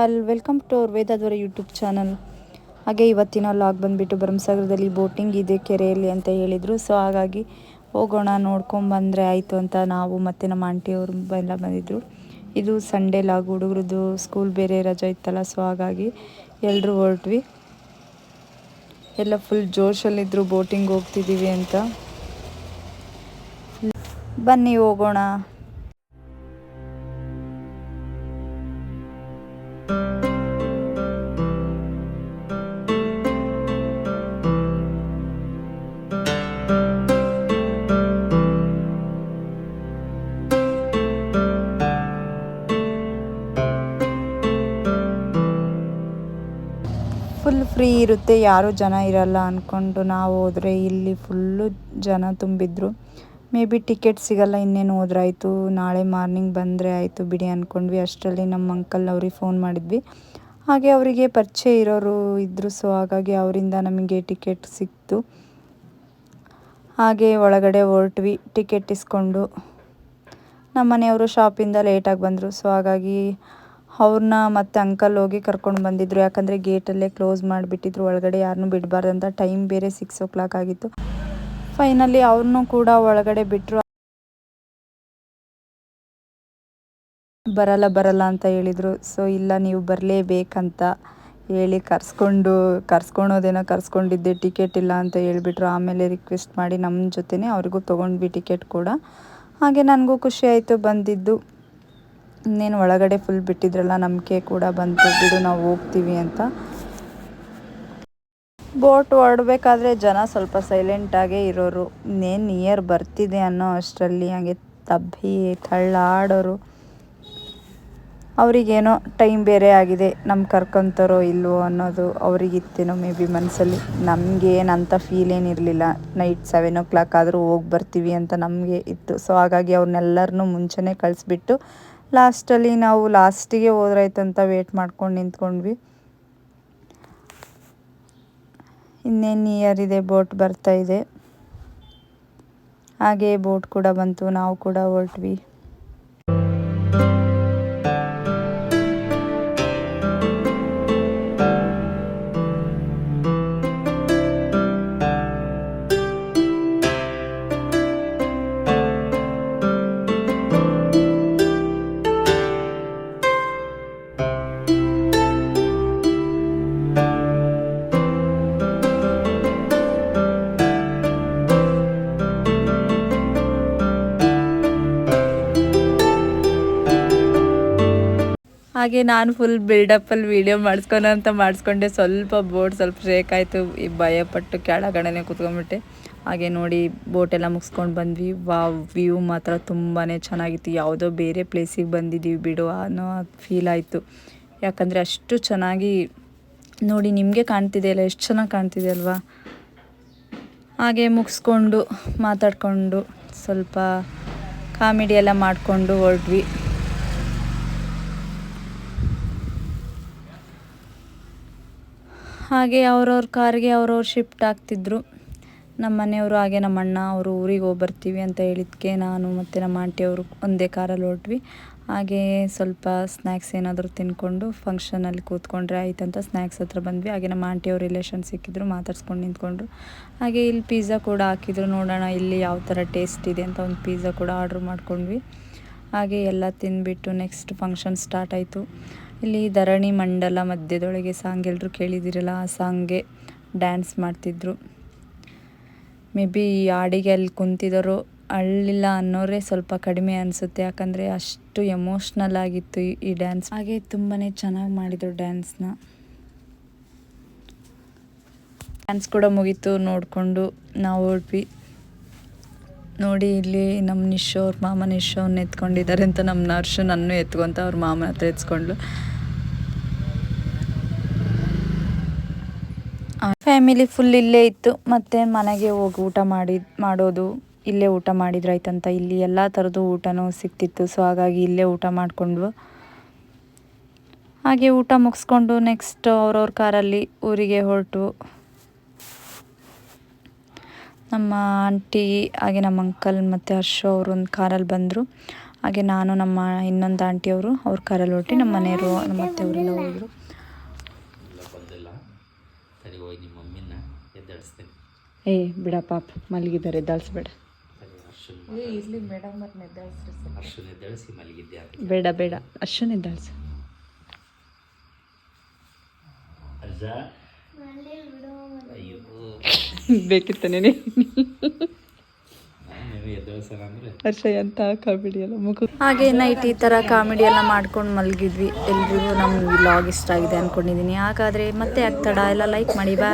All, welcome to our ವೇದಾದ್ವರ YouTube channel. ಹಾಗೆ ಇವತ್ತಿನ log ಬಂದುಬಿಟ್ಟು ಭರಮಸಾಗರದಲ್ಲಿ ಬೋಟಿಂಗ್ ಇದೆ ಕೆರೆಯಲ್ಲಿ ಅಂತ ಹೇಳಿದರು. ಸೊ ಹಾಗಾಗಿ ಹೋಗೋಣ ನೋಡ್ಕೊಂಬಂದರೆ ಆಯಿತು ಅಂತ ನಾವು ಮತ್ತು ನಮ್ಮ ಆಂಟಿಯವರು ಎಲ್ಲ ಬಂದಿದ್ದರು ಇದು ಸಂಡೇ ಲಾಗ್, ಹುಡುಗರದ್ದು ಸ್ಕೂಲ್ ಬೇರೆ ರಜೆ ಇತ್ತಲ್ಲ, ಸೊ ಹಾಗಾಗಿ ಎಲ್ಲರೂ ಹೊರಟ್ವಿ. ಎಲ್ಲ ಫುಲ್ ಜೋಶಲ್ಲಿದ್ದರು ಬೋಟಿಂಗ್ ಹೋಗ್ತಿದ್ದೀವಿ ಅಂತ. ಬನ್ನಿ ಹೋಗೋಣ. ಫುಲ್ ಫ್ರೀ ಇರುತ್ತೆ. ಯಾರೂ ಜನ ಇರಲ್ಲ ಅಂದ್ಕೊಂಡು ನಾವು ಹೋದರೆ ಇಲ್ಲಿ ಫುಲ್ಲು ಜನ ತುಂಬಿದ್ರು. ಮೇ ಬಿ ಟಿಕೆಟ್ ಸಿಗಲ್ಲ, ಇನ್ನೇನು ಹೋದ್ರಾಯ್ತು. ನಾಳೆ ಮಾರ್ನಿಂಗ್ ಬಂದರೆ ಆಯಿತು ಬಿಡಿ ಅಂದ್ಕೊಂಡ್ವಿ ಅಷ್ಟರಲ್ಲಿ ನಮ್ಮ ಅಂಕಲ್ ಅವ್ರಿಗೆ ಫೋನ್ ಮಾಡಿದ್ವಿ. ಹಾಗೆ ಅವರಿಗೆ ಪರಿಚಯ ಇರೋರು ಇದ್ದರು ಸೊ ಹಾಗಾಗಿ ಅವರಿಂದ ನಮಗೆ ಟಿಕೆಟ್ ಸಿಕ್ತು. ಹಾಗೆ ಒಳಗಡೆ ಹೊರಟ್ವಿ ಟಿಕೆಟ್ ಇಸ್ಕೊಂಡು. ನಮ್ಮ ಮನೆಯವರು ಶಾಪಿಂದ ಲೇಟಾಗಿ ಬಂದರು ಸೊ ಹಾಗಾಗಿ ಅವ್ರನ್ನ ಮತ್ತೆ ಅಂಕಲ್ ಹೋಗಿ ಕರ್ಕೊಂಡು ಬಂದಿದ್ರು. ಯಾಕಂದರೆ ಗೇಟಲ್ಲೇ ಕ್ಲೋಸ್ ಮಾಡಿಬಿಟ್ಟಿದ್ರು. ಒಳಗಡೆ ಯಾರನ್ನೂ ಬಿಡಬಾರ್ದಂತ ಟೈಮ್ ಬೇರೆ ಸಿಕ್ಸ್ ಓ ಕ್ಲಾಕ್ ಆಗಿತ್ತು. ಫೈನಲಿ ಅವ್ರನ್ನೂ ಕೂಡ ಒಳಗಡೆ ಬಿಟ್ಟರು ಬರಲ್ಲ ಬರಲ್ಲ ಅಂತ ಹೇಳಿದರು. ಸೊ ಇಲ್ಲ, ನೀವು ಬರಲೇಬೇಕಂತ ಹೇಳಿ ಕರ್ಸ್ಕೊಂಡು, ಕರ್ಸ್ಕೊಳೋದೇನೋ ಕರ್ಸ್ಕೊಂಡಿದ್ದೆ ಟಿಕೆಟ್ ಇಲ್ಲ ಅಂತ ಹೇಳಿಬಿಟ್ರು. ಆಮೇಲೆ ರಿಕ್ವೆಸ್ಟ್ ಮಾಡಿ ನಮ್ಮ ಜೊತೆನೇ ಅವ್ರಿಗೂ ತೊಗೊಂಡ್ವಿ ಟಿಕೆಟ್ ಕೂಡ. ಹಾಗೆ ನನಗೂ ಖುಷಿ ಆಯಿತು ಬಂದಿದ್ದು. ಇನ್ನೇನು ಒಳಗಡೆ ಫುಲ್ ಬಿಟ್ಟಿದ್ರಲ್ಲ, ನಂಬಿಕೆ ಕೂಡ ಬಂತು. ಬಿಡು, ನಾವು ಹೋಗ್ತೀವಿ ಅಂತ. ಬೋಟ್ ಹೊರಡ್ಬೇಕಾದ್ರೆ ಜನ ಸ್ವಲ್ಪ ಸೈಲೆಂಟಾಗೇ ಇರೋರು. ಇನ್ನೇನು ನಿಯರ್ ಬರ್ತಿದೆ ಅನ್ನೋ ಅಷ್ಟರಲ್ಲಿ ಹಾಗೆ ತಬ್ಬಿ, ತಳ್ಳಾಡೋರು. ಅವರಿಗೇನೋ ಟೈಮ್ ಬೇರೆ ಆಗಿದೆ. ನಮ್ಮ ಕರ್ಕೊಂತಾರೋ ಇಲ್ವೋ ಅನ್ನೋದು ಅವರಿಗಿತ್ತೇನೋ ಮೇ ಬಿ ಮನಸ್ಸಲ್ಲಿ ನಮಗೆ ಏನಂತ ಫೀಲ್ ಏನಿರಲಿಲ್ಲ ನೈಟ್ ಸೆವೆನ್ ಓ ಕ್ಲಾಕ್ ಆದರೂ ಹೋಗಿ ಬರ್ತೀವಿ ಅಂತ ನಮಗೆ ಇತ್ತು. ಸೊ ಹಾಗಾಗಿ ಅವ್ರನ್ನೆಲ್ಲರನ್ನೂ ಮುಂಚೆನೇ ಕಳಿಸ್ಬಿಟ್ಟು ಲಾಸ್ಟಲ್ಲಿ ನಾವು ಲಾಸ್ಟಿಗೆ ಹೋದ್ರಾಯ್ತಂತ ವೇಟ್ ಮಾಡ್ಕೊಂಡು ನಿಂತ್ಕೊಂಡ್ವಿ. ಇನ್ನೇನು ನಿಯರ್ ಇದೆ, ಬೋಟ್ ಬರ್ತಾ ಇದೆ. ಹಾಗೆ ಬೋಟ್ ಕೂಡ ಬಂತು, ನಾವು ಕೂಡ ಹೊರಟ್ವಿ. ಹಾಗೆ ನಾನು ಫುಲ್ ಬಿಲ್ಡಪ್ಪಲ್ಲಿ ವೀಡಿಯೋ ಮಾಡಿಸ್ಕೊಳ ಅಂತ ಮಾಡಿಸ್ಕೊಂಡೆ. ಸ್ವಲ್ಪ ಬೋಟ್ ಸ್ವಲ್ಪ ಶೇಕ್ ಆಯಿತು. ಈ ಭಯಪಟ್ಟು ಕೆಳಗಡೆನೆ ಕೂತ್ಕೊಂಡ್ಬಿಟ್ಟೆ. ಹಾಗೆ ನೋಡಿ ಬೋಟೆಲ್ಲ ಮುಗಿಸ್ಕೊಂಡು ಬಂದ್ವಿ. ವಾ ವ್ಯೂ ಮಾತ್ರ ತುಂಬಾ ಚೆನ್ನಾಗಿತ್ತು. ಯಾವುದೋ ಬೇರೆ ಪ್ಲೇಸಿಗೆ ಬಂದಿದ್ದೀವಿ ಬಿಡು ಅನ್ನೋ ಫೀಲ್ ಆಯಿತು. ಯಾಕಂದರೆ ಅಷ್ಟು ಚೆನ್ನಾಗಿ ನೋಡಿ ನಿಮಗೆ ಕಾಣ್ತಿದೆಯಲ್ಲ ಎಷ್ಟು ಚೆನ್ನಾಗಿ ಕಾಣ್ತಿದೆ ಅಲ್ವಾ? ಹಾಗೆ ಮುಗಿಸ್ಕೊಂಡು ಮಾತಾಡಿಕೊಂಡು ಸ್ವಲ್ಪ ಕಾಮಿಡಿ ಎಲ್ಲ ಮಾಡಿಕೊಂಡು ಹೊರಡ್ವಿ ಹಾಗೆ ಅವ್ರವ್ರ ಕಾರ್ಗೆ ಅವ್ರವ್ರು ಶಿಫ್ಟ್ ಆಗ್ತಿದ್ರು. ನಮ್ಮ ಮನೆಯವರು ಹಾಗೆ ನಮ್ಮ ಅಣ್ಣ ಅವರು ಊರಿಗೆ ಹೋಗಿ ಬರ್ತೀವಿ ಅಂತ ಹೇಳಿದ್ಕೆ ನಾನು ಮತ್ತು ನಮ್ಮ ಆಂಟಿಯವರು ಒಂದೇ ಕಾರಲ್ಲಿ ಹೊರಟ್ವಿ. ಹಾಗೆ ಸ್ವಲ್ಪ ಸ್ನ್ಯಾಕ್ಸ್ ಏನಾದರೂ ತಿನ್ಕೊಂಡು ಫಂಕ್ಷನಲ್ಲಿ ಕೂತ್ಕೊಂಡ್ರೆ ಆಯ್ತಂತ ಸ್ನ್ಯಾಕ್ಸ್ ಹತ್ರ ಬಂದ್ವಿ. ಹಾಗೆ ನಮ್ಮ ಆಂಟಿಯವ್ರ ರಿಲೇಷನ್ ಸಿಕ್ಕಿದ್ರು, ಮಾತಾಡ್ಸ್ಕೊಂಡು ನಿಂತ್ಕೊಂಡ್ರು. ಹಾಗೆ ಇಲ್ಲಿ ಪಿಜ್ಜಾ ಕೂಡ ಹಾಕಿದ್ರು. ನೋಡೋಣ ಇಲ್ಲಿ ಯಾವ ಥರ ಟೇಸ್ಟ್ ಇದೆ ಅಂತ ಒಂದು ಪಿಜ್ಜಾ ಕೂಡ ಆರ್ಡ್ರ್ ಮಾಡ್ಕೊಂಡ್ವಿ. ಹಾಗೆ ಎಲ್ಲ ತಿಂದುಬಿಟ್ಟು ನೆಕ್ಸ್ಟ್ ಫಂಕ್ಷನ್ ಸ್ಟಾರ್ಟ್ ಆಯಿತು. ಇಲ್ಲಿ ಧರಣಿ ಮಂಡಲ ಮಧ್ಯದೊಳಗೆ ಸಾಂಗ್ ಎಲ್ಲರೂ ಕೇಳಿದಿರಲ್ಲ, ಆ ಸಾಂಗ್ಗೆ ಡ್ಯಾನ್ಸ್ ಮಾಡ್ತಿದ್ರು. ಮೇ ಬಿ ಈ ಹಾಡಿಗೆ ಅಲ್ಲಿ ಕುಂತಿದ್ದಾರೋ ಅಳ್ಳಿಲ್ಲ ಅನ್ನೋರೇ ಸ್ವಲ್ಪ ಕಡಿಮೆ ಅನಿಸುತ್ತೆ, ಯಾಕಂದರೆ ಅಷ್ಟು ಎಮೋಷ್ನಲ್ ಆಗಿತ್ತು ಈ ಡ್ಯಾನ್ಸ್ ಹಾಗೆ ತುಂಬಾ ಚೆನ್ನಾಗಿ ಮಾಡಿದರು ಡ್ಯಾನ್ಸ್ನ ಡ್ಯಾನ್ಸ್ ಕೂಡ ಮುಗೀತು ನೋಡಿಕೊಂಡು ನಾವು ಹೊರಟ್ವಿ ನೋಡಿ ಇಲ್ಲಿ ನಮ್ಮ ನಿಶೋ, ಅವ್ರ ಮಾಮ ನಿಶೋನ್ನ ಎತ್ಕೊಂಡಿದ್ದಾರೆ ಅಂತ ನಮ್ಮ ನರ್ಸು ನನ್ನ ಎತ್ಕೊಂತ ಅವ್ರ ಮಾಮನ ಹತ್ರ ಎತ್ಕೊಂಡ್ಲು. ಫ್ಯಾಮಿಲಿ ಫುಲ್ ಇಲ್ಲೇ ಇತ್ತು. ಮತ್ತು ಮನೆಗೆ ಹೋಗಿ ಊಟ ಮಾಡಿ, ಮಾಡೋದು, ಇಲ್ಲೇ ಊಟ ಮಾಡಿದ್ರಾಯ್ತಂತ ಇಲ್ಲಿ ಎಲ್ಲ ಥರದ್ದು ಊಟನೂ ಸಿಕ್ತಿತ್ತು ಸೊ ಹಾಗಾಗಿ ಇಲ್ಲೇ ಊಟ ಮಾಡಿಕೊಂಡ್ವು ಹಾಗೆ ಊಟ ಮುಗಿಸ್ಕೊಂಡು ನೆಕ್ಸ್ಟ್ ಅವ್ರವ್ರ ಕಾರಲ್ಲಿ ಊರಿಗೆ ಹೊರಟು. ನಮ್ಮ ಆಂಟಿ ಹಾಗೆ ನಮ್ಮ ಅಂಕಲ್ ಮತ್ತು ಹರ್ಷ ಅವರು ಒಂದು ಕಾರಲ್ಲಿ ಬಂದರು. ಹಾಗೆ ನಾನು ನಮ್ಮ ಇನ್ನೊಂದು ಆಂಟಿಯವರು ಅವ್ರ ಕಾರಲ್ಲಿ ಹೊರಟಿ ನಮ್ಮ ಮನೆಯವರು ನಮ್ಮ ಹೋದರು. ನಿಮ್ಮ ಮಮ್ಮಿನ ಎದ್ದಾಡಿಸ್ತೀನಿ ಏ ಬಿಡ ಪಾಪ ಮಲಗಿದ್ದಾರೆ ಎದ್ದಾಳಿಸ್ಬೇಡ. ಬೇಡ ಬೇಡ ಅಶ್ವನ್ ಎದ್ದಾಳ್ಸ. ಬೇಕಿತ್ತ ನೀನೆ? ನೀವು ಎದ್ದಾಡ್ಸೋಣ ಅಂದರೆ. ಹರ್ಷ ಎಂತ ಕಾಮಿಡಿ ಎಲ್ಲ ಮುಖ. ಹಾಗೆ ನೈಟ್ ಈ ತರ ಕಾಮಿಡಿ ಎಲ್ಲ ಮಾಡ್ಕೊಂಡು ಮಲಗಿದ್ವಿ. ಎಲ್ರಿಗೂ ನಮ್ಮ ವ್ಲಾಗ್ ಇಷ್ಟ ಆಗಿದೆ ಅಂದ್ಕೊಂಡಿದ್ದೀನಿ ಹಾಗಾದ್ರೆ ಮತ್ತೆ ಆಗ್ತಡ ಎಲ್ಲ ಲೈಕ್ ಮಾಡಿ ಬಾ